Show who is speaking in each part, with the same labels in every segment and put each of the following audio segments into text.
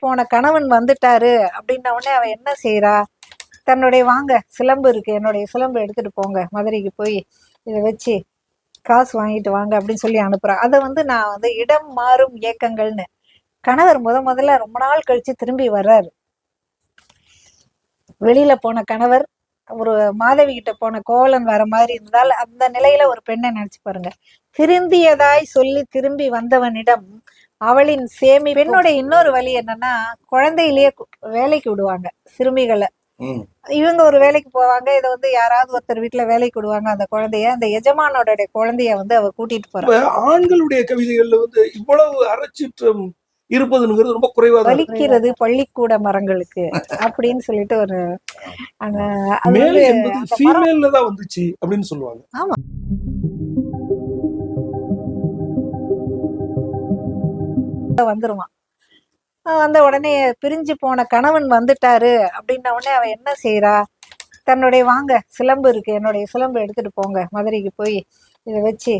Speaker 1: போன கணவன் வந்துட்டாரு அப்படின்ன உடனே அவ என்ன செய்யறா தன்னுடைய வாங்க சிலம்பு இருக்கு என்னுடைய சிலம்பு எடுத்துட்டு போங்க மதுரைக்கு போய் இதை வச்சு காசு வாங்கிட்டு வாங்க அப்படின்னு சொல்லி அனுப்புறா. அதை வந்து நான் வந்து இடம் மாறும் இயக்கங்கள்னு. கணவர் முத முதல்ல ரொம்ப நாள் கழிச்சு திரும்பி வர்றாரு. வெளியில போன கணவர் ஒரு மாதவி கிட்ட போன கோவலன் வர மாதிரி இருந்தால் அந்த நிலையில ஒரு பெண்ணை நினைச்சு பாருங்க. திருந்தியதாய் சொல்லி திரும்பி வந்தவனிடம் அவளின் சேமி பெண்ணுடைய இன்னொரு வழி என்னன்னா குழந்தையிலேயே வேலைக்கு விடுவாங்க சிறுமிகளை.
Speaker 2: ம்.
Speaker 1: இவங்க ஒரு வேலைக்கு போவாங்க இதை வந்து யாராவது ஒருத்தர் வீட்டுல வேலைக்கு விடுவாங்க அந்த குழந்தைய அந்த எஜமானோட குழந்தைய வந்து அவ கூட்டிட்டு போறா.
Speaker 2: இப்ப ஆண்களுடைய கவிதைகள்ல வந்து இவ்வளவு அறச்சீற்றம் இருப்பதுங்கிறது ரொம்ப குறைவா.
Speaker 1: வலிக்கிறது பள்ளிக்கூட மரங்களுக்கு அப்படின்னு சொல்லிட்டு ஒரு அந்த அது
Speaker 2: மேல் என்பது ஃபீமேல்ல தான் வந்துச்சு அப்படின்னு சொல்லுவாங்க.
Speaker 1: வந்துருவான். வந்த உடனே பிரிஞ்சு போன கணவன் வந்துட்டாரு அப்படின்ன உடனே அவ என்ன செய்யறா தன்னுடைய வாங்க சிலம்பு இருக்கு என்னுடைய சிலம்பு எடுத்துட்டு போங்க மதுரைக்கு போய் இதை வச்சு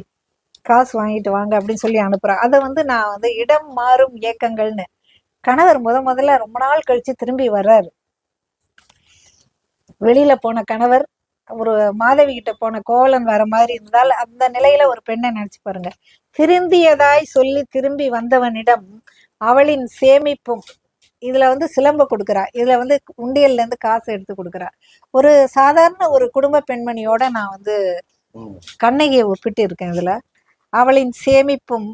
Speaker 1: காசு வாங்கிட்டு வாங்க அப்படின்னு சொல்லி அனுப்புறா. அதை வந்து நான் வந்து இடம் மாறும் இயக்கங்கள்னு. கணவர் முத முதல்ல ரொம்ப நாள் கழிச்சு திரும்பி வர்றாரு. வெளியில போன கணவர் ஒரு மாதவி கிட்ட போன கோவலன் வர மாதிரி இருந்தால் அந்த நிலையில ஒரு பெண்ணை நினைச்சு பாருங்க. திருந்தியதாய் சொல்லி திரும்பி வந்தவனிடம் அவளின் சேமிப்பும் இதுல வந்து சிலம்ப கொடுக்குறா. இதுல வந்து உண்டியல்ல இருந்து காசு எடுத்து கொடுக்குறா. ஒரு சாதாரண ஒரு குடும்ப பெண்மணியோட நான் வந்து கண்ணகியை ஒப்பிட்டு இருக்கேன் இதுல. அவளின் சேமிப்பும்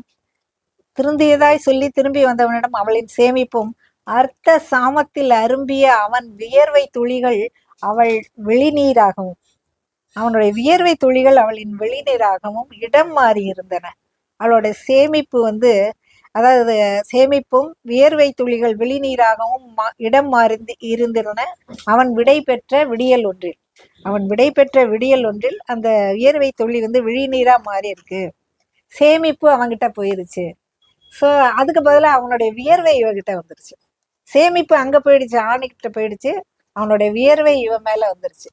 Speaker 1: திருந்தியதாய் சொல்லி திரும்பி வந்தவனிடம் அவளின் சேமிப்பும் அர்த்த சாமத்தில் அரும்பிய அவன் வியர்வை துளிகள் அவள் வெளிநீராகவும் அவனுடைய வியர்வை துளிகள் அவளின் வெளிநீராகவும் இடம் மாறி இருந்தன அவளோட சேமிப்பு வந்து அதாவது சேமிப்பும் வியர்வை துளிகள் வெளிநீராகவும் மா- இடம் மாறி இருந்திருந்தன. அவன் விடை பெற்ற விடியல் ஒன்றில். அவன் விடை பெற்ற விடியல் ஒன்றில் அந்த வியர்வை துளி வந்து விழிநீரா மாறி இருக்கு சேமிப்பு அவன்கிட்ட போயிருச்சு. ஸோ அதுக்கு பதிலாக அவனுடைய வியர்வை இவகிட்ட வந்துருச்சு. சேமிப்பு அங்க போயிடுச்சு ஆணிக்கிட்ட போயிடுச்சு. அவனுடைய வியர்வை இவன் மேல வந்துருச்சு.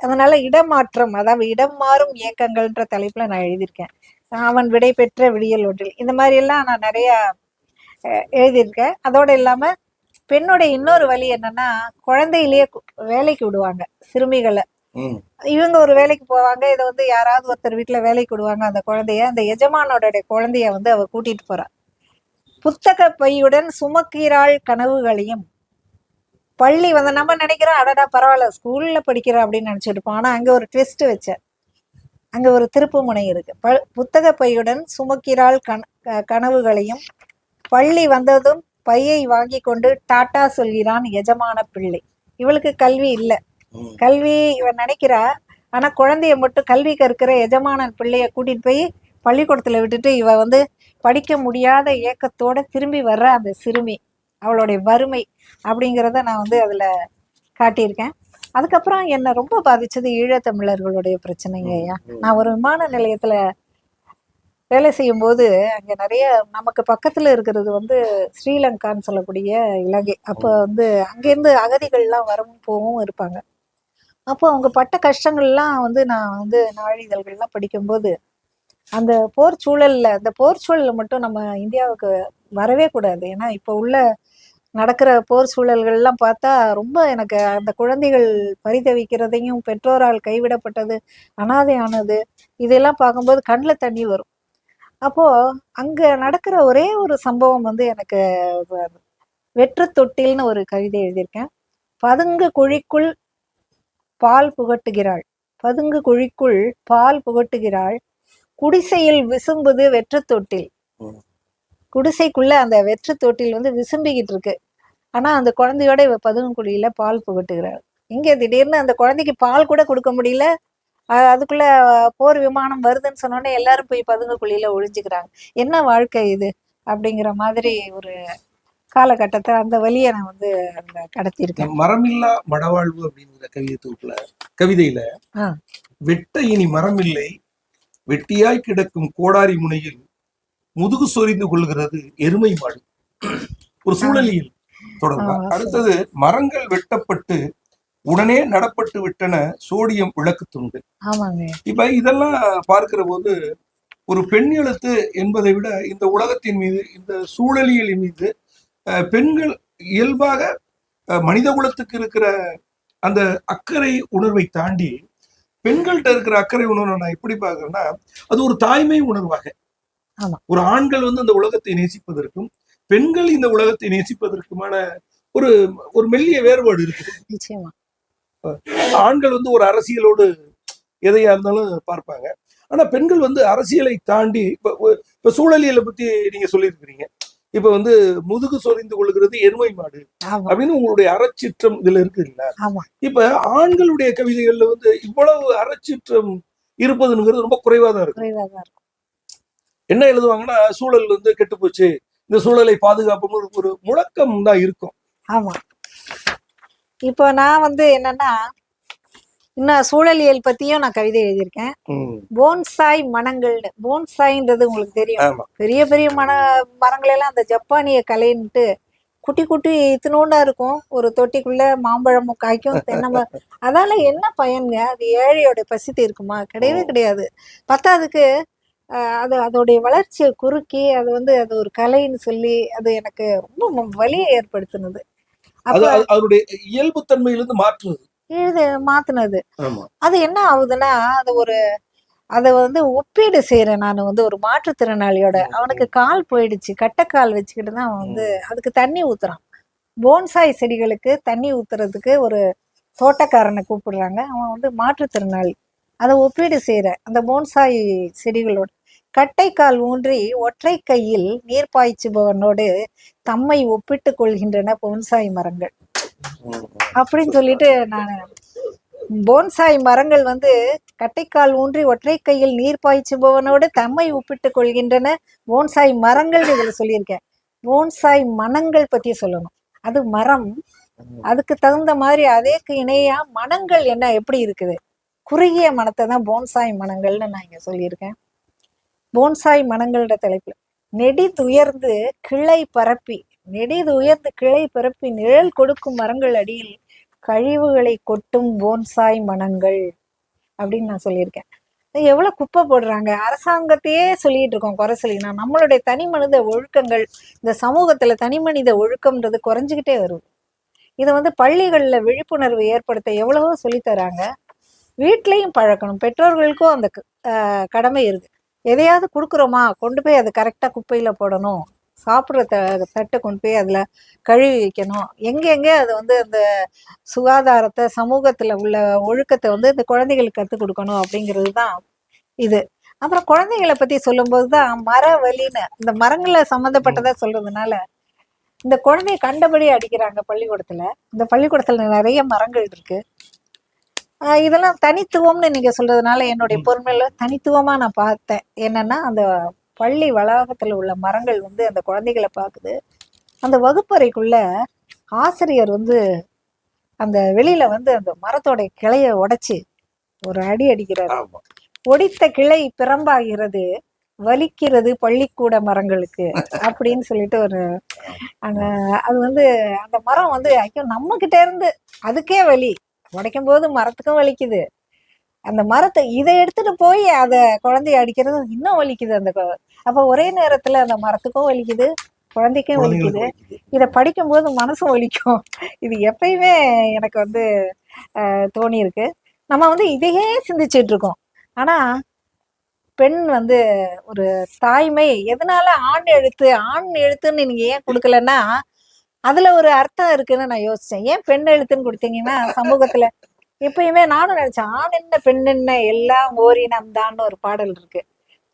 Speaker 1: அதனால இடமாற்றம் அதாவது இடம் மாறும் இயக்கங்கள்ன்ற தலைப்புல நான் எழுதியிருக்கேன். அவன் விடை பெற்ற விடியல் ஒன்றில். இந்த மாதிரி எல்லாம் நான் நிறைய எழுதியிருக்கேன். அதோட இல்லாம பெண்ணுடைய இன்னொரு வழி என்னன்னா குழந்தையிலேயே வேலைக்கு விடுவாங்க சிறுமிகளை. இவங்க ஒரு வேலைக்கு போவாங்க இதை வந்து யாராவது ஒருத்தர் வீட்டுல வேலைக்கு விடுவாங்க அந்த குழந்தைய அந்த எஜமானோட குழந்தைய வந்து அவ கூட்டிட்டு போறா. புத்தக பையுடன் சுமக்கிறாள் கனவுகளையும் பள்ளி வந்து நம்ம நினைக்கிறோம் அடடா பரவாயில்ல ஸ்கூல்ல படிக்கிறா அப்படின்னு நினைச்சிட்டு இருப்போம். ஆனா அங்க ஒரு ட்விஸ்ட் வச்ச அங்க ஒரு திருப்பு முனை இருக்கு. ப- புத்தக பையுடன் சுமக்கிறாள் கன கனவுகளையும் பள்ளி வந்ததும் பையை வாங்கி கொண்டு டாட்டா சொல்கிறான் எஜமான பிள்ளை. இவளுக்கு கல்வி இல்ல. கல்வி இவன் நினைக்கிறா ஆனா குழந்தைய மட்டும் கல்வி கற்கிற எஜமானன் பிள்ளைய கூட்டிட்டு போய் பள்ளிக்கூடத்துல விட்டுட்டு இவ வந்து படிக்க முடியாத ஏக்கத்தோட திரும்பி வர்ற அந்த சிறுமி அவளுடைய வறுமை அப்படிங்கிறத நான் வந்து அதுல காட்டியிருக்கேன். அதுக்கப்புறம் என்னை ரொம்ப பாதிச்சது ஈழத்தமிழர்களுடைய பிரச்சனைங்க ஐயா. நான் ஒரு விமான நிலையத்துல வேலை செய்யும்போது அங்க நிறைய நமக்கு பக்கத்துல இருக்கிறது வந்து ஸ்ரீலங்கான்னு சொல்லக்கூடிய இலங்கை. அப்போ வந்து அங்கேருந்து அகதிகள்லாம் வரவும் போகவும் இருப்பாங்க. அப்போ அவங்க பட்ட கஷ்டங்கள்லாம் வந்து நான் வந்து நாளிதழ்கள்லாம் படிக்கும்போது அந்த போர் சூழல்ல அந்த போர் சூழல்ல மட்டும் நம்ம இந்தியாவுக்கு வரவே கூடாது. ஏன்னா இப்போ உள்ள நடக்கிற போர் சூழல்கள்லாம் பார்த்தா ரொம்ப எனக்கு அந்த குழந்தைகள் பரிதவிக்கிறதையும் பெற்றோரால் கைவிடப்பட்டது அனாதையானது இதெல்லாம் பார்க்கும்போது கண்ணில் தண்ணி வரும். அப்போது அங்கே நடக்கிற ஒரே ஒரு சம்பவம் வந்து எனக்கு வெற்று தொட்டில்னு ஒரு கவிதை எழுதியிருக்கேன். பதுங்கு குழிக்குள் பால் புகட்டுகிறாள். பதுங்கு குழிக்குள் பால் புகட்டுகிறாள். குடிசையில் விசும்புது வெற்று தொட்டில். குடிசைக்குள்ள அந்த வெற்று தொட்டில் வந்து விசும்பிக்கிட்டு இருக்கு. ஆனா அந்த குழந்தையோட இவ பதுங்கு குழியில பால் புகட்டுகிறாள் இங்க திடீர்னு அந்த குழந்தைக்கு பால் கூட கொடுக்க முடியல. அதுக்குள்ள போர் விமானம் வருதுன்னு சொன்னோடனே எல்லாரும் போய் பதுங்கு குழியில ஒழிஞ்சுக்கிறாங்க என்ன வாழ்க்கை இது? அப்படிங்கிற மாதிரி ஒரு காலகட்டத்தை அந்த வழியை நான் வந்து அதுல கடத்தியிருக்கேன்.
Speaker 2: மரமில்லா மடவாழ்வு அப்படிங்கிற கவிதை தொகுப்புல கவிதையில. வெட்ட இனி மரமில்லை வெட்டியாய் கிடக்கும் கோடாரி முனையில் முதுகு சொரிந்து கொள்கிறது எருமை மாடு ஒரு சூழலியல் தொடர்பா. அடுத்தது மரங்கள் வெட்டப்பட்டு உடனே நடப்பட்டு விட்டன சோடியம் விளக்கு துண்டு இப்ப இதெல்லாம் பார்க்கிற போது ஒரு பெண் எழுத்து என்பதை விட இந்த உலகத்தின் மீது இந்த சூழலியலின் மீது பெண்கள் இயல்பாக மனித குலத்துக்கு இருக்கிற அந்த அக்கறை உணர்வை தாண்டி பெண்கள்கிட்ட இருக்கிற அக்கறை உணர்வை நான் எப்படி பார்க்கறேன்னா அது ஒரு தாய்மை உணர்வாக. ஒரு ஆண்கள் வந்து அந்த உலகத்தை நேசிப்பதற்கும் பெண்கள் இந்த உலகத்தை நேசிப்பதற்குமான ஒரு ஒரு மெல்லிய வேறுபாடு
Speaker 1: நிச்சயமா.
Speaker 2: ஆண்கள் வந்து ஒரு அரசியலோடு எதையா இருந்தாலும் பார்ப்பாங்க. ஆனா பெண்கள் வந்து அரசியலை தாண்டி இப்ப இப்ப சூழலியலை பத்தி நீங்க சொல்லியிருக்கிறீங்க. இப்ப வந்து முதுகு சொரிந்து கொள்கிறது எருமை மாடு அப்படின்னு உங்களுடைய அறச்சிற்றம் இதுல இருக்கு இல்ல இப்ப ஆண்களுடைய கவிதைகள்ல வந்து இவ்வளவு அறச்சிற்றம் இருப்பதுங்கிறது ரொம்ப குறைவா தான் இருக்கு. என்ன எழுதுவாங்கன்னா சூழல் வந்து கெட்டுப்போச்சு. இந்த சூழலை பாதுகாப்பும் ஒரு முழக்கம் தான் இருக்கும்.
Speaker 1: ஆமா. இப்போ நான் வந்து என்னன்னா இன்னும் சூழலியல் பத்தியும் நான் கவிதை எழுதியிருக்கேன். போன்சாய் மனங்கள்னு போன்சாய்ன்றது உங்களுக்கு தெரியும். பெரிய பெரிய மன மரங்கள் எல்லாம் அந்த ஜப்பானிய கலைன்ட்டு குட்டி குட்டி இத்தினோண்டா இருக்கும். ஒரு தொட்டிக்குள்ள மாம்பழமும் காய்க்கும் தென்னை அதால என்ன பயன்ங்க? அது ஏழையோட பசி தீர்க்குமா கிடையவே கிடையாது. பத்தாவதுக்கு ஆஹ், அது அதோடைய வளர்ச்சியை குறுக்கி அது வந்து அது ஒரு கலைன்னு சொல்லி அது எனக்கு ரொம்ப வலியை ஏற்படுத்தினது.
Speaker 2: அதனுடைய இயல்பு தன்மையிலிருந்து மாற்றுவது
Speaker 1: இது மாத்துனது. அது என்ன ஆகுதுன்னா அது ஒரு அதை வந்து ஒப்பீடு செய்யறேன் நான் வந்து ஒரு மாற்றுத்திறனாளியோட. அவனுக்கு கால் போயிடுச்சு கட்டைக்கால் வச்சுக்கிட்டு தான் அவன் வந்து அதுக்கு தண்ணி ஊத்துறான். போன்சாய் செடிகளுக்கு தண்ணி ஊத்துறதுக்கு ஒரு தோட்டக்காரனை கூப்பிடுறாங்க. அவன் வந்து மாற்றுத்திறனாளி. அதை ஒப்பீடு செய்யற அந்த போன்சாய் செடிகளோட கட்டைக்கால் ஊன்றி ஒற்றை கையில் நீர் பாய்ச்சுபவனோடு தம்மை ஒப்பிட்டு கொள்கின்றன போன்சாய் மரங்கள். அப்படின்னு சொல்லிட்டு நான் போன்சாய் மரங்கள் வந்து கட்டைக்கால் ஊன்றி ஒற்றை கையில் நீர் பாய்ச்சுபவனோடு தம்மை ஒப்பிட்டுக் கொள்கின்றன போன்சாய் மரங்கள் இதில் சொல்லியிருக்கேன். போன்சாய் மனங்கள் பத்தி சொல்லணும். அது மரம். அதுக்கு தகுந்த மாதிரி அதேக்கு இணையா மனங்கள் என்ன எப்படி இருக்குது? குறுகிய மனத்தை தான் போன்சாய் மனங்கள்னு நான் இங்க சொல்லியிருக்கேன். போன்சாய் மனங்களோட நெடி துயர்ந்து கிளை பரப்பி நெடிதுயர்ந்து கிளை பரப்பி நிழல் கொடுக்கும் மரங்கள் அடியில் கழிவுகளை கொட்டும் போன்சாய் மனங்கள் அப்படின்னு நான் சொல்லியிருக்கேன். எவ்வளோ குப்பை போடுறாங்க? அரசாங்கத்தையே சொல்லிட்டு இருக்கோம் குறை சொல்லினா நம்மளுடைய தனி மனித ஒழுக்கங்கள் இந்த சமூகத்தில் தனி மனித ஒழுக்கம்ன்றது குறைஞ்சுக்கிட்டே வருது. இதை வந்து பள்ளிகளில் விழிப்புணர்வு ஏற்படுத்த எவ்வளவோ சொல்லித்தராங்க வீட்லேயும் பழக்கணும். பெற்றோர்களுக்கும் அந்த க- கடமை இருக்குது எதையாவது கொடுக்குறோமா? கொண்டு போய் அதை கரெக்டாக குப்பையில் போடணும். சாப்பிட்ற த தட்டை கொண்டு போய் அதில் கழுவி வைக்கணும். எங்கெங்கே அது வந்து அந்த சுகாதாரத்தை சமூகத்தில் உள்ள ஒழுக்கத்தை வந்து இந்த குழந்தைகளுக்கு கற்றுக் கொடுக்கணும் அப்படிங்கிறது தான் இது. அப்புறம் குழந்தைங்களை பற்றி சொல்லும்போது தான் மர வலின்னு இந்த மரங்களை சம்மந்தப்பட்டதாக சொல்றதுனால இந்த குழந்தைய கண்டபடி அடிக்கிறாங்க பள்ளிக்கூடத்தில். இந்த பள்ளிக்கூடத்தில் நிறைய மரங்கள் இருக்குது இதெல்லாம் தனித்துவம்னு நீங்க சொல்றதுனால என்னுடைய பொறுமையில தனித்துவமா நான் பார்த்தேன். என்னன்னா அந்த பள்ளி வளாகத்துல உள்ள மரங்கள் வந்து அந்த குழந்தைகளை பார்க்குது. அந்த வகுப்பறைக்குள்ள ஆசிரியர் வந்து அந்த வெளியில வந்து அந்த மரத்தோட கிளைய உடைச்சு ஒரு அடி அடிக்கிறாரு. ஒடித்த கிளை பிறம்பாகிறது வலிக்கிறது பள்ளிக்கூட மரங்களுக்கு அப்படின்னு சொல்லிட்டு ஒரு அந்த அது வந்து அந்த மரம் வந்து ஐயோ நம்ம கிட்ட இருந்து அதுக்கே வலி. உடைக்கும் போது மரத்துக்கும் வலிக்குது. அந்த மரத்தை இதை எடுத்துட்டு போய் அத குழந்தைய அடிக்கிறது இன்னும் வலிக்குது அந்த அப்ப ஒரே நேரத்துல அந்த மரத்துக்கும் வலிக்குது குழந்தைக்கும் வலிக்குது. இதை படிக்கும்போது மனசும் வலிக்கும். இது எப்பயுமே எனக்கு வந்து தோணி இருக்கு நம்ம வந்து இதையே சிந்திச்சிட்டு இருக்கோம். ஆனா பெண் வந்து ஒரு தாய்மை எதனால ஆண் எழுத்து ஆண் எழுத்துன்னு நீங்க ஏன் கொடுக்கலன்னா அதுல ஒரு அர்த்தம் இருக்குன்னு நான் யோசிச்சேன். ஏன் பெண் எழுத்துன்னு கொடுத்தீங்கன்னா சமூகத்துல எப்பயுமே நானும் நினைச்சேன் ஆண் என்ன பெண் என்ன எல்லாம் ஓரினம் தான் ஒரு பாடல் இருக்கு.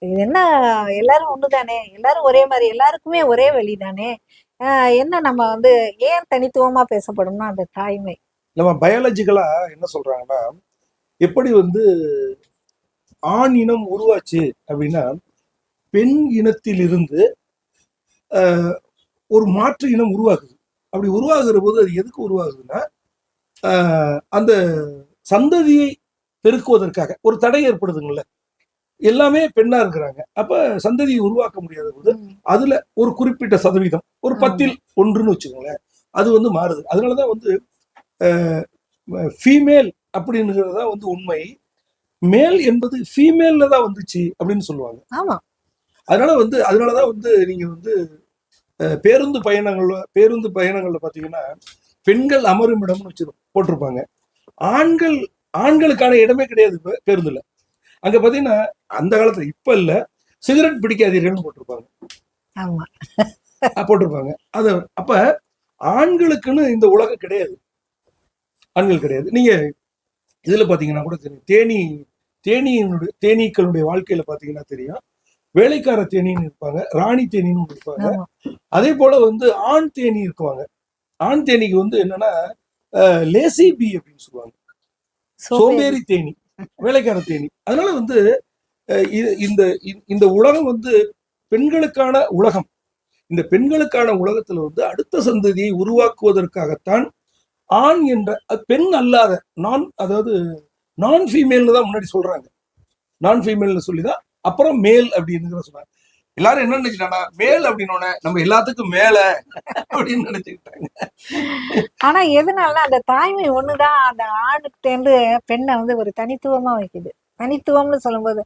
Speaker 1: இது என்ன எல்லாரும் ஒண்ணுதானே? எல்லாரும் ஒரே மாதிரி எல்லாருக்குமே ஒரே வழி தானே ஆஹ் என்ன நம்ம வந்து ஏன் தனித்துவமா பேசப்படும்னா அந்த தாய்மை.
Speaker 2: நம்ம பயாலஜிக்கலா என்ன சொல்றாங்கன்னா எப்படி வந்து ஆண் இனம் உருவாச்சு அப்படின்னா பெண் இனத்திலிருந்து ஒரு மாற்று இனம் உருவாக்குது அப்படி உருவாகுற போது அது எதுக்கு உருவாகுதுன்னா அந்த சந்ததியை பெருக்குவதற்காக. ஒரு தடை ஏற்படுதுங்கள்ல. எல்லாமே பெண்ணா இருக்கிறாங்க. அப்ப சந்ததியை உருவாக்க முடியாத போது அதுல ஒரு குறிப்பிட்ட சதவீதம் ஒரு. பத்தில் ஒன்றுன்னு வச்சுக்கோங்களேன் அது வந்து மாறுது. அதனாலதான் வந்து ஃபீமேல் அப்படிங்கிறது வந்து உண்மை. மேல் என்பது ஃபீமேல்ல தான் வந்துச்சு அப்படின்னு சொல்லுவாங்க.
Speaker 1: ஆமா.
Speaker 2: அதனால வந்து அதனாலதான் வந்து நீங்க வந்து பேருந்து பயணங்கள்ல பேருந்து பயணங்கள்ல பாத்தீங்கன்னா பெண்கள் அமரும் இடம்னு வச்சு போட்டிருப்பாங்க. ஆண்கள் ஆண்களுக்கான இடமே கிடையாது இப்ப பேருந்துல. அங்க பாத்தீங்கன்னா அந்த காலத்துல இப்ப இல்ல சிகரெட் பிடிக்காதீர்கள்னு போட்டிருப்பாங்க. போட்டிருப்பாங்க. அது அப்ப ஆண்களுக்குன்னு இந்த உலகம் கிடையாது. ஆண்கள் கிடையாது. நீங்க இதுல பாத்தீங்கன்னா கூட தெரியும். தேனி தேனியினுடைய தேனீக்களுடைய வாழ்க்கையில பாத்தீங்கன்னா தெரியும். வேலைக்கார தேனின்னு இருப்பாங்க ராணி தேனின்னு இருப்பாங்க. அதே போல வந்து ஆண் தேனி இருக்குவாங்க. ஆண் தேனிக்கு வந்து என்னன்னா லேசி பி அப்படின்னு சொல்லுவாங்க.
Speaker 1: சோம்பேறி.
Speaker 2: தேனி வேலைக்கார தேனி. அதனால வந்து இந்த இந்த- உலகம் வந்து பெண்களுக்கான உலகம். இந்த பெண்களுக்கான உலகத்துல வந்து அடுத்த சந்ததியை உருவாக்குவதற்காகத்தான் ஆண் என்ற பெண் அல்லாத நான் அதாவது நான் ஃபீமேல்னு தான் முன்னாடி சொல்றாங்க. நான் ஃபீமேல்னு சொல்லிதான் அப்புறம் மேல் அப்படின்னு சொன்னாங்க. எல்லாரும் என்ன நினைச்சிட்டாங்கன்னா மேல் அப்படின்னோடனே நம்ம எல்லாத்துக்கும் மேல அப்படின்னு நினைச்சுக்கிட்டாங்க.
Speaker 1: ஆனா எதனால அந்த தாய்மை ஒண்ணுதான் அந்த ஆணுக்கிட்டேருந்து பெண்ணை வந்து ஒரு தனித்துவமா வைக்குது. தனித்துவம்னு சொல்லும்போது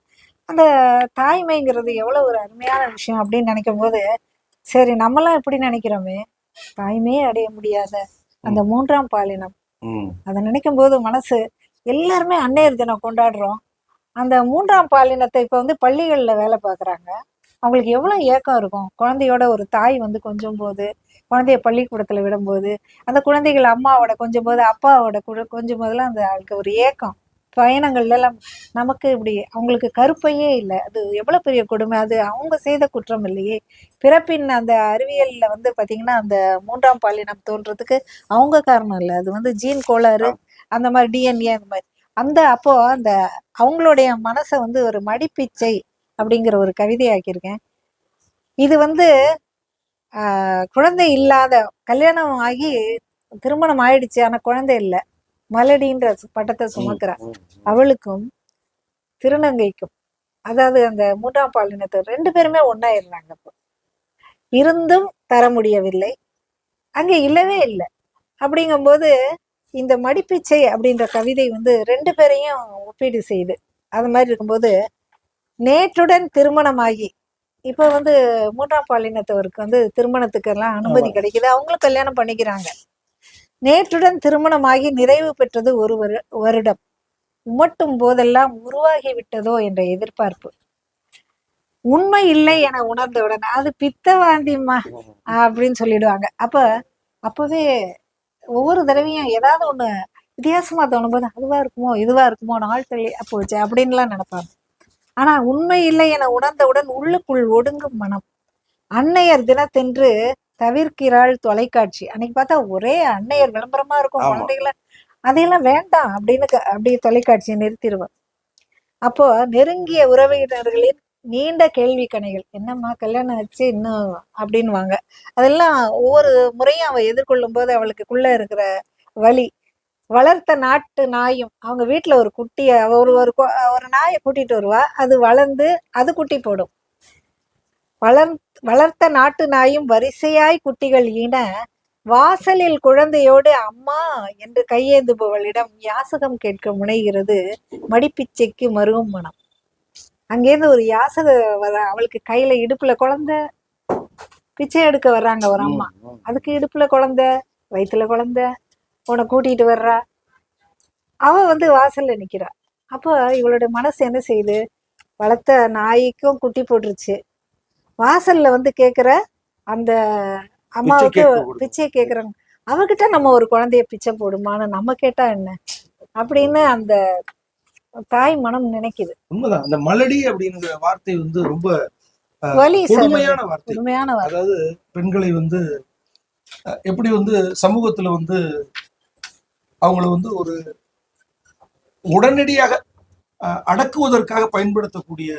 Speaker 1: அந்த தாய்மைங்கிறது எவ்வளவு ஒரு அருமையான விஷயம் அப்படின்னு நினைக்கும் போது சரி நம்மளாம் இப்படி நினைக்கிறோமே? தாய்மையே அடைய முடியாத அந்த மூன்றாம் பாலினம். அதை நினைக்கும் போது மனசு எல்லாருமே அன்னையர் தினம் கொண்டாடுறோம். அந்த மூன்றாம் பாலினத்தை இப்போ வந்து பள்ளிகளில் வேலை பார்க்குறாங்க அவங்களுக்கு எவ்வளோ ஏக்கம் இருக்கும்? குழந்தையோட ஒரு தாய் வந்து கொஞ்சம் போது குழந்தைய பள்ளிக்கூடத்தில் விடும்போது அந்த குழந்தைகள் அம்மாவோட கொஞ்சம் போது அப்பாவோட கூட கொஞ்சம் போதெல்லாம் அந்த அவளுக்கு ஒரு ஏக்கம். பயணங்கள்ல எல்லாம் நமக்கு இப்படி அவங்களுக்கு கருப்பையே இல்லை. அது எவ்வளோ பெரிய கொடுமை. அது அவங்க செய்த குற்றம் இல்லையே. பிறப்பின் அந்த அறிவியல்ல வந்து பாத்தீங்கன்னா அந்த மூன்றாம் பாலினம் தோன்றதுக்கு அவங்க காரணம் இல்லை. அது வந்து ஜீன் கோளாறு அந்த மாதிரி டிஎன்ஏ அந்த மாதிரி. அந்த அப்போ அந்த அவங்களுடைய மனசை வந்து ஒரு மடிப்பிச்சை அப்படிங்கிற ஒரு கவிதையாக்கியிருக்கேன். இது வந்து ஆஹ், குழந்தை இல்லாத கல்யாணம் ஆகி திருமணம் ஆயிடுச்சு ஆனா குழந்தை இல்லை. மலடின்ற பட்டத்தை சுமக்கிறா. அவளுக்கும் திருநங்கைக்கும் அதாவது அந்த மூன்றாம் பாலினத்தை ரெண்டு பேருமே ஒன்னாயிருந்தாங்க அப்போ. இருந்தும் தர முடியவில்லை. அங்க இல்லவே இல்லை. அப்படிங்கும்போது இந்த மடிப்பிச்சை அப்படின்ற கவிதை வந்து ரெண்டு பேரையும் ஒப்பீடு செய்யுது. அது மாதிரி இருக்கும்போது நேற்றுடன் திருமணமாகி இப்போ வந்து மூன்றாம் பாலினத்தவருக்கு வந்து திருமணத்துக்கெல்லாம் அனுமதி. கிடைக்குது. அவங்களும் கல்யாணம் பண்ணிக்கிறாங்க. நேற்றுடன் திருமணமாகி நிறைவு பெற்றது ஒரு வரு- வருடம். உமட்டும் போதெல்லாம் உருவாகி விட்டதோ என்ற எதிர்பார்ப்பு. உண்மை இல்லை என உணர்ந்தவுடன் அது பித்தவாந்திம்மா அப்படின்னு சொல்லிடுவாங்க. அப்ப அப்பவே ஒவ்வொரு தடவையும் ஏதாவது ஒண்ணு வித்தியாசமா தோணும் போது அதுவா இருக்குமோ இதுவா இருக்குமோ நாள் தள்ளி போச்சு அப்படின்லாம் நினைப்பாங்க. ஆனா உண்மை இல்லை என உணர்ந்தவுடன் உள்ளுக்குள் ஒடுங்கும் மனம். அன்னையர் தினத்தென்று தவிர்க்கிறாள் தொலைக்காட்சி. அன்னைக்கு பார்த்தா ஒரே அன்னையர் விளம்பரமா இருக்கும். குழந்தைகளை. அதையெல்லாம் வேண்டாம் அப்படின்னு அப்படியே தொலைக்காட்சியை நிறுத்திடுவோம் அப்போ நெருங்கிய உறவினர்களின் நீண்ட கேள்வி கணைகள். என்னம்மா கல்யாணம் ஆச்சு இன்னும் அப்படின்வாங்க அதெல்லாம் ஒவ்வொரு முறையும் அவள் எதிர்கொள்ளும் போது அவளுக்குள்ள இருக்கிற வழி வளர்த்த நாட்டு நாயும் அவங்க வீட்டில் ஒரு குட்டியை அவ ஒரு ஒரு ஒரு நாயை கூட்டிட்டு வருவா. அது வளர்ந்து அது குட்டி போடும். வளர் வளர்த்த நாட்டு நாயும் வரிசையாய் குட்டிகள் ஈன வாசலில் குழந்தையோடு அம்மா என்று கையேந்துபவளிடம் யாசகம் கேட்க முனைகிறது மடிப்பிச்சைக்கு மருகும் மனம். அங்கேருந்து ஒரு யாசக வர அவளுக்கு கையில இடுப்புல குழந்தை பிச்சை எடுக்க வர்றாங்க ஒரு அம்மா. அதுக்கு இடுப்புல குழந்தை வயித்துல குழந்தை உன்னை கூட்டிட்டு வர்றா. அவ வந்து வாசல்ல நிக்கிறா. அப்போ இவளோட மனசு என்ன செய்யுது? வளர்த்த நாய்க்கும் குட்டி போட்டுருச்சு. வாசல்ல வந்து கேக்குற அந்த அம்மாவுக்கு
Speaker 2: கேட்க கொடுக்கும்.
Speaker 1: பிச்சை கேக்குறாங்க அவகிட்ட நம்ம ஒரு குழந்தைய பிச்சை போடுமான்னு நம்ம கேட்டா என்ன? அப்படின்னு அந்த தாய் மனம் நினைக்குது
Speaker 2: உண்மைதான் அந்த மலடி அப்படிங்கிற வார்த்தை வந்து ரொம்ப. கொடுமையான வார்த்தை
Speaker 1: வார்த்தை.
Speaker 2: அதாவது பெண்களை வந்து எப்படி வந்து சமூகத்துல வந்து அவங்கள வந்து ஒரு உடனடியாக அடக்குவதற்காக பயன்படுத்தக்கூடிய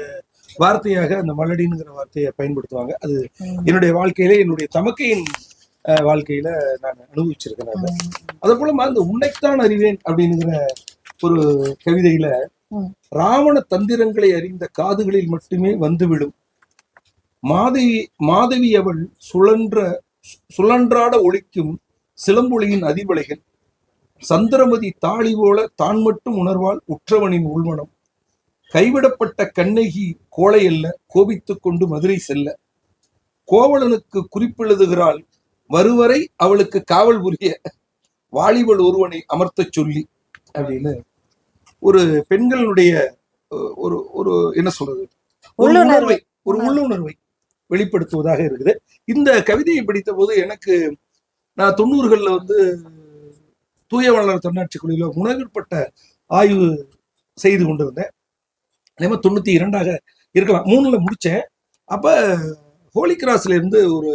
Speaker 2: வார்த்தையாக அந்த மலடிங்கிற வார்த்தையை பயன்படுத்துவாங்க அது. என்னுடைய வாழ்க்கையில என்னுடைய தமக்கையின் வாழ்க்கையில நான் அனுபவிச்சிருக்கேன் அதை. போலமா அந்த உன்னைத்தான் அறிவேன் அப்படிங்கிற ஒரு கவிதையில. ராவண தந்திரங்களை அறிந்த காதுகளில் மட்டுமே வந்துவிடும். மாதவி மாதவி அவள் சுழன்ற சுழன்றாட ஒழிக்கும் சிலம்பொலியின் அதிபலைகள் சந்திரமதி தாளி போல தான் மட்டும் உணர்வாள் உற்றவனின் உள்மனம். கைவிடப்பட்ட கண்ணகி கோளை அல்ல கோபித்துக் கொண்டு மதுரை செல்ல. கோவலனுக்கு குறிப்பெழுதுகிறாள் வருவரை அவளுக்கு காவல் புரிய வாலிபல் ஒருவனை அமர்த்தச் சொல்லி அப்படின்னு. ஒரு பெண்களுடைய ஒரு ஒரு என்ன சொல்றது? ஒரு
Speaker 1: உள்ளுணர்வு.
Speaker 2: உணர்வை ஒரு உள்ளுணர்வை வெளிப்படுத்துவதாக இருக்குது. இந்த கவிதையை படித்த போது எனக்கு நான் தொண்ணூறுகள்ல வந்து தூய வளர் தன்னாட்சி குழுவில் உணவிற்பட்ட ஆய்வு செய்து கொண்டிருந்தேன். அதே மாதிரி தொண்ணூத்தி இரண்டாக இருக்கலாம். மூணுல முடிச்சேன். அப்ப ஹோலி கிராஸ்ல இருந்து ஒரு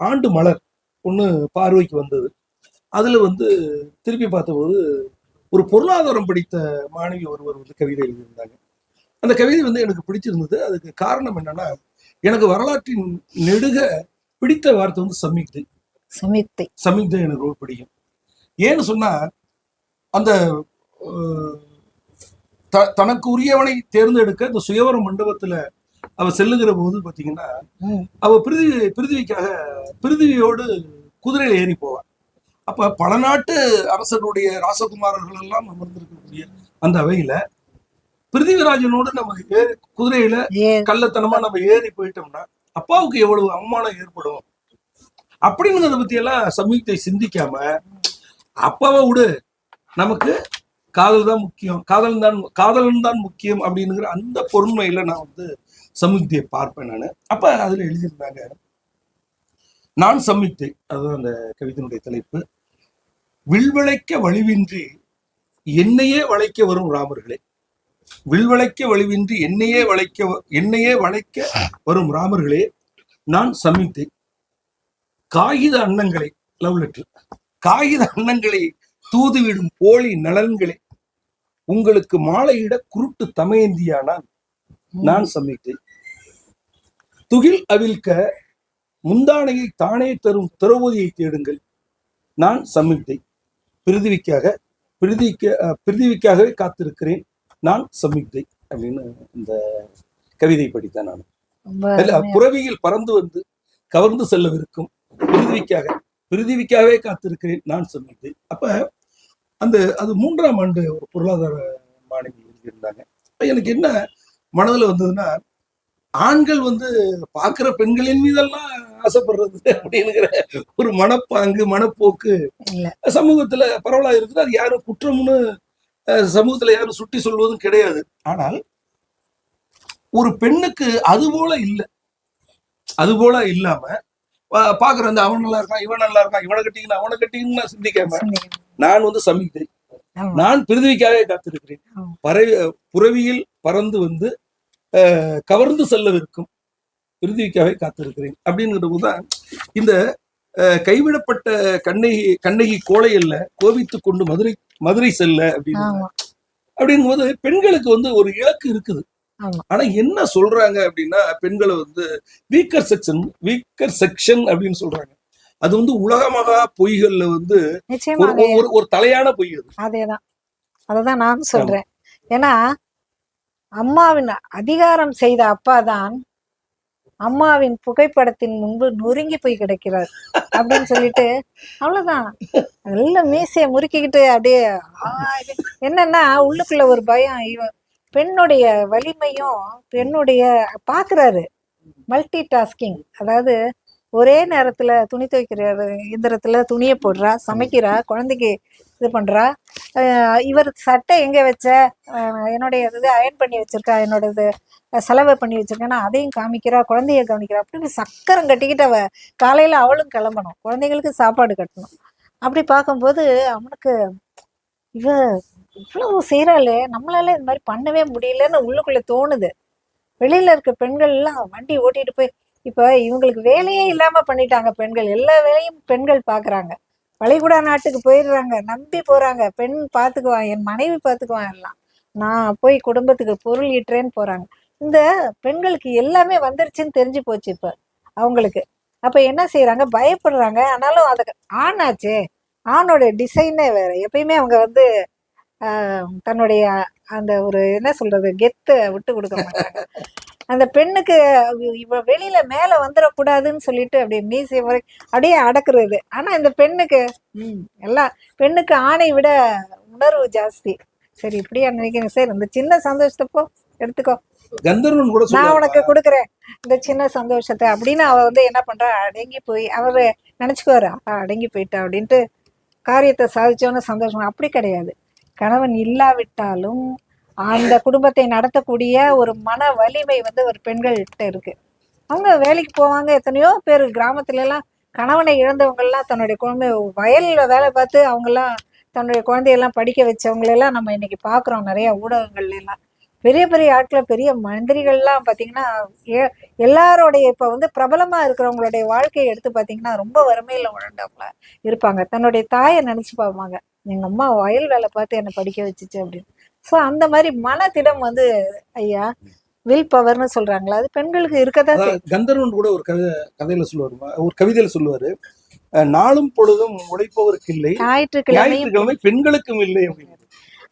Speaker 2: ஆண்டு மலர் ஒன்று பார்வைக்கு வந்தது. அதுல வந்து திருப்பி பார்த்தபோது ஒரு பொருளாதாரம் படித்த மாணவி ஒருவர் வந்து கவிதை எழுதியிருந்தாங்க. அந்த கவிதை வந்து எனக்கு பிடிச்சிருந்தது. அதுக்கு காரணம் என்னன்னா எனக்கு வரலாற்றின் நெடுக பிடித்த வார்த்தை வந்து சம்யுக்தை
Speaker 1: சமித்தை
Speaker 2: சம்யுக்தை எனக்கு ரொம்ப பிடிக்கும். ஏன்னு சொன்னா அந்த த- தனக்கு உரியவனை தேர்ந்தெடுக்க இந்த சுயவர மண்டபத்துல அவ செல்லுகிற போது பாத்தீங்கன்னா. அவ பிரிதிவி பிரிதிவிக்காக பிரிதிவியோடு குதிரையில ஏறி போவா. அப்ப பல நாட்டு அரசருடைய ராசகுமாரர்கள் எல்லாம் அமர்ந்திருக்கக்கூடிய அந்த அவையில பிருத்திவிராஜனோடு நம்ம ஏறி குதிரையில கள்ளத்தனமா நம்ம ஏறி போயிட்டோம்னா அப்பாவுக்கு எவ்வளவு அவமானம் ஏற்படும்? அப்படிங்கிறத பத்தி எல்லாம் சம்யுக்தை சிந்திக்காம அப்பாவை விடு. நமக்கு காதல் தான் முக்கியம். காதல் தான் காதலன் தான் முக்கியம் அப்படிங்கிற அந்த பொறுமையில நான் வந்து சம்யுக்தியை பார்ப்பேன் நான். அப்ப அதுல எழுதியிருந்தாங்க. நான் சம்யுக்தை அதுதான் அந்த கவிதையினுடைய தலைப்பு. வில்விளைக்க வலிவின்றி என்னையே வளைக்க வரும் ராமர்களே. வில்வளைக்க வலிவின்றி என்னையே வளைக்க வ- என்னையே வளைக்க வரும் ராமர்களே நான் சம்யுக்தை காகித அன்னங்களை லவ் லெட்டர். காகித அன்னங்களை தூதுவிடும் போலி நலன்களே. உங்களுக்கு மாலையிட குருட்டு தமையந்தியானால் நான் சம்மித்தேன் துகில் அவிழ்க்க முந்தானையை தானே தரும் திரௌபதியை தேடுங்கள். நான் சம்யுக்தை பிரிதிவிக்காக பிரிதிக்க பிரிதிவிக்காகவே காத்திருக்கிறேன். நான் சம்யுக்தை அப்படின்னு இந்த கவிதை படித்தேன் நான். இல்ல புறவியில் பறந்து வந்து கவர்ந்து செல்லவிருக்கும். பிரிதிவிக்காக பிரிதிவிக்காகவே காத்திருக்கிறேன். நான் சம்யுக்தை அப்ப அந்த அது மூன்றாம் ஆண்டு ஒரு பொருளாதார மாணவி எழுதியிருந்தாங்க. எனக்கு என்ன மனதுல வந்ததுன்னா ஆண்கள் வந்து பார்க்கிற பெண்களின் மீதெல்லாம் ஆசைப்படுறது அப்படிங்கிற ஒரு மனப்பாங்கு மனப்போக்கு சமூகத்துல பரவலா இருக்குது அது யாரும் குற்றம்னு சமூகத்துல யாரும் சுட்டி சொல்வதும் கிடையாது ஆனால் ஒரு பெண்ணுக்கு அது போல இல்ல அது போல இல்லாம பாக்குற அந்த அவன் நல்லா இருக்கான் இவன் நல்லா இருக்கான் இவனை கட்டிங்கன்னா அவனை கட்டிங்கன்னா சிந்திக்காம. நான் வந்து சமிக்தை. நான் பிரிதிவிக்காகவே காத்திருக்கிறேன். பறவை புறவியில் பறந்து வந்து கவர்ந்து செல்லவிருக்கும். பிரிதிவிக்காகவே காத்திருக்கிறேன். அப்படிங்கிற போதுதான் இந்த கைவிடப்பட்ட கண்ணகி கண்ணகி கோழையல்ல கோபித்துக் கொண்டு மதுரை மதுரை செல்ல அப்படின்னு. அப்படிங்கும்போது பெண்களுக்கு வந்து ஒரு இலக்கு இருக்குது. ஆனா என்ன சொல்றாங்க அப்படின்னா பெண்களை வந்து வீக்கர் செக்ஷன் வீக்கர் செக்ஷன் அப்படின்னு சொல்றாங்க. அது வந்து உலகமகா பொய்கள்ல வந்து ஒரு ஒரு தலையான பொய் அது.
Speaker 1: அதேதான். அததான் நானும் சொல்றேன். ஏன்னா அம்மாவின் அதிகாரம் செய்த அப்பா தான் அம்மாவின் புகைப்படத்தின் முன்பு நொறுங்கி போய் கிடைக்கிறார் அப்படின்னு சொல்லிட்டு அவ்வளவுதான். நல்ல மீசையை முறுக்கிக்கிட்டு அப்படியே என்னன்னா உள்ளுக்குள்ள ஒரு பயம். இவன் பெண்ணுடைய வலிமையும் பெண்ணுடைய பாக்குறாரு மல்டி டாஸ்கிங் அதாவது ஒரே நேரத்துல துணி துவைக்கிற இயந்திரத்துல துணியை போடுறா சமைக்கிறா குழந்தைக்கு இது பண்றா. அஹ் இவர் சட்டை எங்க வச்ச? என்னுடைய இது அயன் பண்ணி வச்சிருக்கா என்னோட இது அஹ் செலவு பண்ணி வச்சிருக்கேன்னா அதையும் காமிக்கிறா குழந்தைய கவனிக்கிறா. அப்படின்னு சக்கரம் கட்டிக்கிட்டு அவ காலையில அவளும் கிளம்பணும். குழந்தைங்களுக்கு சாப்பாடு கட்டணும். அப்படி பார்க்கும்போது அவனுக்கு இவ இவ்வளவு செய்யறாளே நம்மளால இந்த மாதிரி பண்ணவே முடியலன்னு உள்ளுக்குள்ள தோணுது. வெளியில இருக்க பெண்கள் எல்லாம் வண்டி ஓட்டிட்டு போய் இப்போ இவங்களுக்கு வேலையே இல்லாமல் பண்ணிட்டாங்க பெண்கள். எல்லா வேலையும் பெண்கள் பார்க்குறாங்க வளைகுடா நாட்டுக்கு போயிடுறாங்க நம்பி போறாங்க. பெண் பார்த்துக்குவான் என் மனைவி பார்த்துக்குவான் எல்லாம். நான் போய் குடும்பத்துக்கு பொருள் ஈட்டுறேன்னு போறாங்க. இந்த பெண்களுக்கு எல்லாமே வந்துருச்சுன்னு தெரிஞ்சு போச்சு இப்போ அவங்களுக்கு. அப்போ என்ன செய்யறாங்க பயப்படுறாங்க. ஆனாலும் அதுக்கு ஆணாச்சே ஆணோட டிசைனே வேற. எப்பயுமே அவங்க வந்து ஆஹ், தன்னுடைய அந்த ஒரு என்ன சொல்றது? கெத்தை விட்டு கொடுக்க மாட்டாங்க. அந்த பெண்ணுக்கு இவ- இவ வெளியில மேல வந்துடக்கூடாதுன்னு சொல்லிட்டு அப்படியே மீசை வரை அப்படியே அடக்குறது. ஆனா இந்த பெண்ணுக்கு ம் எல்லாம் பெண்ணுக்கு ஆணை விட உணர்வு ஜாஸ்தி. சரி இப்படியா நினைக்கிறேன் சார் இந்த சின்ன சந்தோஷத்தப்போ எடுத்துக்கோ.
Speaker 2: கந்தர்வன் கூட
Speaker 1: நான் உனக்கு கொடுக்குறேன். இந்த சின்ன சந்தோஷத்தை அப்படின்னு அவ வந்து என்ன பண்றா? அடங்கி போய் அவரு நினைச்சுக்குவாரு அடங்கி போயிட்டா அப்படின்ட்டு காரியத்தை சாதிச்சோன்னு சந்தோஷம். அப்படி கிடையாது. கணவன் இல்லாவிட்டாலும் அந்த குடும்பத்தை நடத்தக்கூடிய ஒரு மன வலிமை வந்து ஒரு பெண்கள்கிட்ட இருக்கு. அவங்க வேலைக்கு போவாங்க எத்தனையோ பேர் கிராமத்துல எல்லாம் கணவனை இழந்தவங்கெல்லாம் தன்னுடைய குழந்தை வயலில் வேலை பார்த்து அவங்கெல்லாம் தன்னுடைய குழந்தையெல்லாம் படிக்க வச்சவங்களெல்லாம் நம்ம இன்னைக்கு பார்க்குறோம் நிறைய ஊடகங்கள்லாம் எல்லாம். பெரிய பெரிய ஆட்களை பெரிய மந்திரிகள்லாம் பார்த்தீங்கன்னா ஏ- எல்லாரோடைய இப்போ வந்து பிரபலமாக இருக்கிறவங்களுடைய வாழ்க்கையை எடுத்து பார்த்தீங்கன்னா ரொம்ப வறுமையில் உழண்டவங்கள இருப்பாங்க. தன்னுடைய தாயை நினச்சி பார்ப்பாங்க. எங்கள் அம்மா வயல் வேலை பார்த்து என்னை படிக்க வச்சுச்சு அப்படின்னு. ஸோ அந்த மாதிரி மனதிடம் வந்து ஐயா வில் பவர்னு சொல்றாங்களா அது பெண்களுக்கு இருக்கதான்
Speaker 2: கந்தர்வன் கூட ஒரு கதை கதையில சொல்லுவாரு ஒரு கவிதையில சொல்லுவாரு நாளும் பொழுதும் உழைப்பவருக்கு இல்லை ஞாயிற்றுக்கிழமை பெண்களுக்கும் இல்லை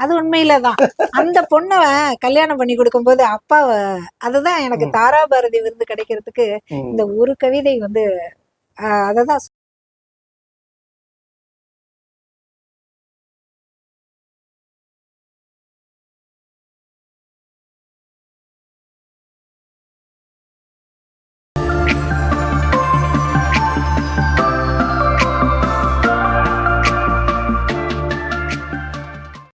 Speaker 1: அது உண்மையிலதான் அந்த பொண்ணை கல்யாணம் பண்ணி கொடுக்கும்போது அப்பாவை அதுதான் எனக்கு. தாராபாரதி விருது கிடைக்கிறதுக்கு. இந்த ஒரு கவிதை வந்து அதை தான்